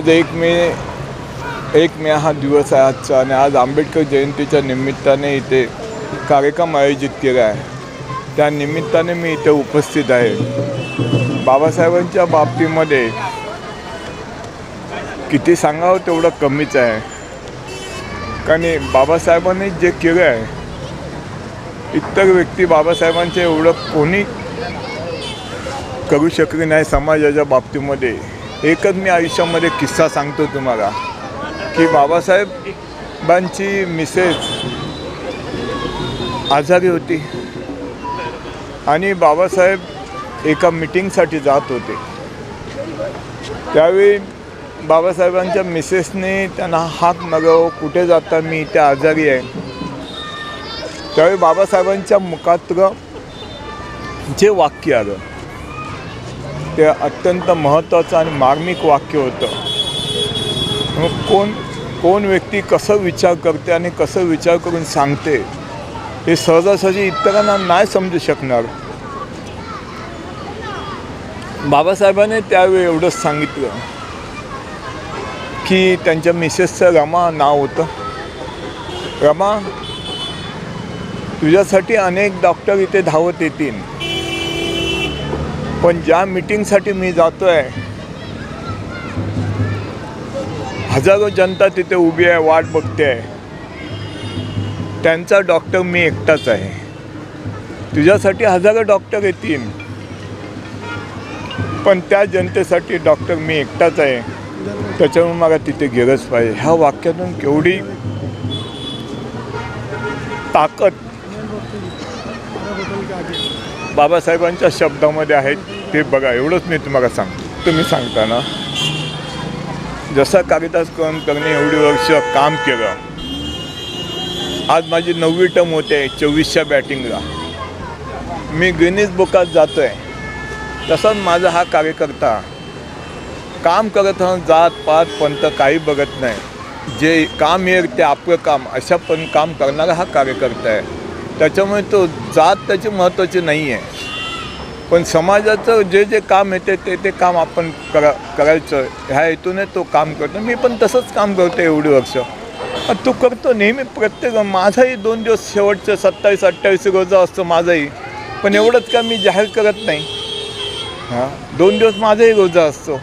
आज एक मे एक मे हा दिवस आहे आजचा आणि आज आंबेडकर जयंतीच्या निमित्ताने इथे कार्यक्रम आयोजित केला आहे. त्या निमित्ताने मी इथे उपस्थित आहे. बाबासाहेबांच्या बाबतीमध्ये किती सांगावं तेवढं कमीच आहे. कारण बाबासाहेबांनी जे केलं आहे इतर व्यक्ती बाबासाहेबांचे एवढं कोणी करू शकले नाही समाजाच्या बाबतीमध्ये. एकच मी आयुष्यामध्ये किस्सा सांगतो तुम्हाला की बाबासाहेबांची मिसेस आजारी होती आणि बाबासाहेब एका मिटिंगसाठी जात होते. त्यावेळी बाबासाहेबांच्या मिसेसने त्यांना हात मागाव कुठे जाता मी त्या आजारी आहे. त्यावेळी बाबासाहेबांच्या मुखात जे वाक्य आलं ते अत्यंत महत्त्वाचं आणि मार्मिक वाक्य होतं. मग कोण कोण व्यक्ती कसं विचार करते आणि कसं विचार करून सांगते हे सहजासहजी इतरांना नाही समजू शकणार. बाबासाहेबांनी त्यावेळी एवढंच सांगितलं की त्यांच्या मिसेसचं रमा नाव होतं. रमा तुझ्यासाठी अनेक डॉक्टर इथे धावत येतील. पण ज्या मीटिंगसाठी मी जातो आहे हजारो जनता तिथे उभी आहे वाट बघते आहे त्यांचा डॉक्टर मी एकटाच आहे. तुझ्यासाठी हजारो डॉक्टर येतील. पण त्या जनतेसाठी डॉक्टर मी एकटाच आहे. त्याच्यामुळे मला तिथे गेलंच पाहिजे. ह्या वाक्यातून केवढी ताकद बाबासाहेबांच्या शब्दामध्ये आहेत ते बघा एवढंच मी तुम्हाला सांगतो. तुम्ही सांगताना जसा कालिदास करणे एवढी वर्ष काम केलं आज माझी नववी टर्म होते चोवीसच्या बॅटिंगला मी गिनीज बुकात जातो आहे तसाच माझा हा कार्यकर्ता काम करत जात पात पंत काही बघत नाही. जे काम येईल ते आपलं काम अशा पण काम करणारा हा कार्यकर्ता आहे. त्याच्यामुळे तो जात त्याची महत्त्वाची नाही आहे पण समाजाचं जे जे काम येते ते ते काम आपण करा करायचं. ह्या हेतूने तो काम करतो. मी पण तसंच काम करतो एवढी वर्ष. तो करतो नेहमी प्रत्येक माझाही दोन दिवस शेवटचं सत्तावीस अठ्ठावीस रोजा असतो माझाही. पण एवढंच का मी जाहीर करत नाही. हां दोन दिवस माझाही रोजा असतो.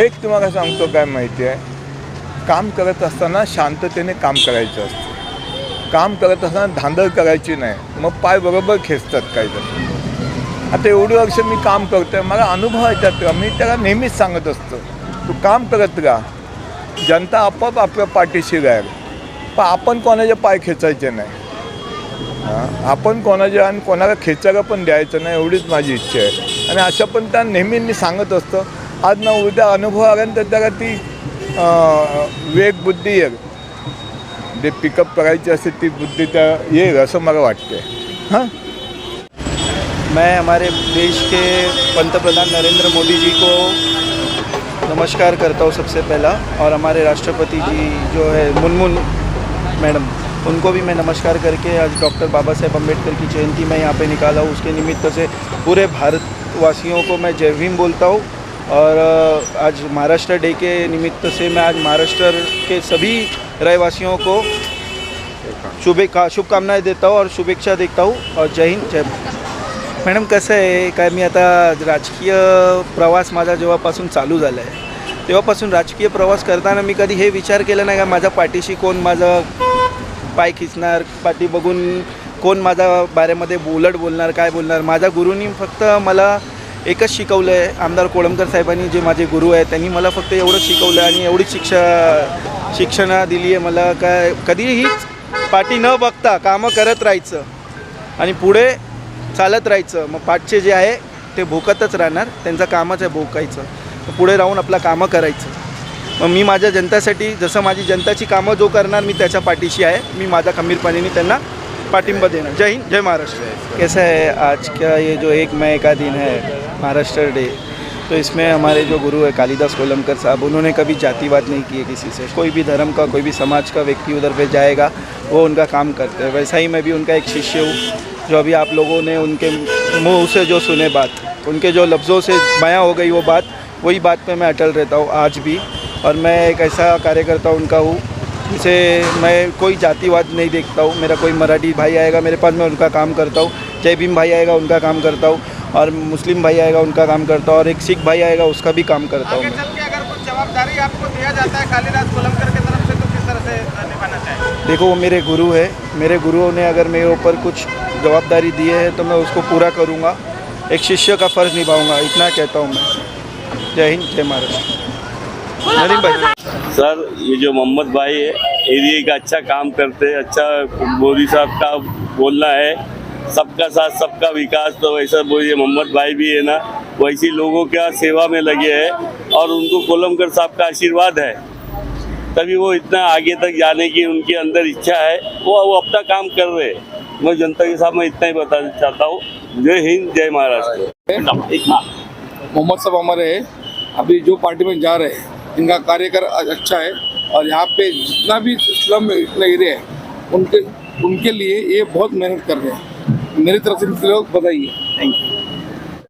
एक तुम्हाला सांगतो काय माहिती आहे? काम करत असताना शांततेने काम करायचं असतं. काम करत असताना धांदळ करायची नाही. मग पाय बरोबर खेचतात काही जण. आता एवढी वर्ष मी काम करतोय मला अनुभव आहे त्यात. मी त्याला नेहमीच सांगत असतो तू काम करत राहा. जनता आपोआप आपल्या पाठीशी राहील. पण आपण कोणाचे पाय खेचायचे नाही. आपण कोणाच्या आणि कोणाला खेचायला पण द्यायचं नाही एवढीच माझी इच्छा आहे. आणि अशा पण त्या नेहमी मी सांगत असतो. आज ना उद्या अनुभव आल्यानंतर त्याला ती वेग बुद्धी जे पिकअप असते ती बुद्धी त्या वाटते हाँ? मैं हमारे देश के पंतप्रधान नरेंद्र मोदी जी को नमस्कार करता हूँ सबसे पहला और हमारे राष्ट्रपति जी जो है मुनमुन मैडम, उनको भी मैं नमस्कार करके आज डॉक्टर बाबा साहेब अंबेडकर की जयंती मैं यहाँ पे निकाला हूँ। उसके निमित्त से पूरे भारतवासियों को मैं जय भीम बोलता हूँ। और आज महाराष्ट्र डे के निमित्त से मैं आज महाराष्ट्र के सभी रहवासियों को शुभे शुभकामनाएं देता हूँ और शुभेच्छा देता हूँ और जय हिंद जय भारत। मॅडम कसं आहे? काय मी आता राजकीय प्रवास माझा जेव्हापासून चालू झाला आहे तेव्हापासून राजकीय प्रवास करताना मी कधी हे विचार केला नाही का माझ्या पाठीशी कोण माझं पाय खिचणार पाठी बघून कोण माझ्या बारेमध्ये बोलट बोलणार काय बोलणार? माझ्या गुरुनी फक्त मला एकच शिकवलं आहे आमदार कोळंबकर साहेबांनी जे माझे गुरु आहेत त्यांनी मला फक्त एवढंच शिकवलं आणि एवढी शिक्षा शिक्षणा दिली आहे. मला काय कधीहीच पाठी न बघता कामं करत राहायचं आणि पुढे चालत राहायचं. मग पाठचे जे आहे ते भोकतच राहणार. त्यांचं कामच आहे भोकायचं. पुढे राहून आपला कामं करायचं. मग मी माझ्या जनतासाठी जसं माझी जनताची कामं जो करणार मी त्याच्या पाठीशी आहे. मी माझ्या खंबीरपणेने त्यांना पाठिंबा देना जय हिंद, जय महाराष्ट्र। कैसा है? आज का ये जो एक मई का दिन है, महाराष्ट्र डे तो इसमें हमारे जो गुरु है, कालिदास कोलमकर साहब, उन्होंने कभी जातिवाद नहीं किए किसी से। कोई भी धर्म का, कोई भी समाज का व्यक्ति उधर पे जाएगा, वो उनका काम करते हैं। वैसा ही मैं भी उनका एक शिष्य हूँ, जो अभी आप लोगों ने उनके मुँह से जो सुने बात, उनके जो लफ्ज़ों से बयां हो गई वो बात, वही बात पे मैं अटल रहता हूँ आज भी। और मैं एक ऐसा कार्यकर्ता उनका हूँ जिसे मैं कोई जातिवाद नहीं देखता हूँ। मेरा कोई मराठी भाई आएगा मेरे पास मैं उनका काम करता हूँ। जय भीम भाई आएगा उनका काम करता हूँ। और मुस्लिम भाई आएगा उनका काम करता हूँ। और एक सिख भाई आएगा उसका भी काम करता हूँ जवाबदारी आपको दिया जाता है कालीदास कोलमकर की तरफ़ से तो किस तरह से निभाना देखो वो मेरे गुरु है। मेरे गुरुओं ने अगर मेरे ऊपर कुछ जवाबदारी दी है तो मैं उसको पूरा करूँगा। एक शिष्य का फ़र्ज़ निभाऊँगा इतना कहता हूँ मैं। जय हिंद जय महाराष्ट्र। भाई। सर, ये जो मोहम्मद भाई है एरिया का अच्छा काम करते हैं अच्छा मोदी साहब का बोलना है, सबका साथ, सबका विकास तो वैसा बोलिए मोहम्मद भाई भी है ना, वैसी लोगों का सेवा में लगे हैं और उनको कोलमकर साहब का आशीर्वाद है। तभी वो इतना आगे तक जाने की उनके अंदर इच्छा है, वो वो अपना काम कर रहे हैं। मैं जनता के सामने इतना ही बताना चाहता हूँ। जय हिंद, जय महाराष्ट्र। मोहम्मद साहब हमारे अभी जो पार्टी में जा रहे हैं इनका कार्यकर अच्छा है और यहाँ पे जितना भी स्लम एरिया है उनके उनके लिए ये बहुत मेहनत कर रहे हैं। मेरी तरफ से इनके लोग बताइए थैंक यू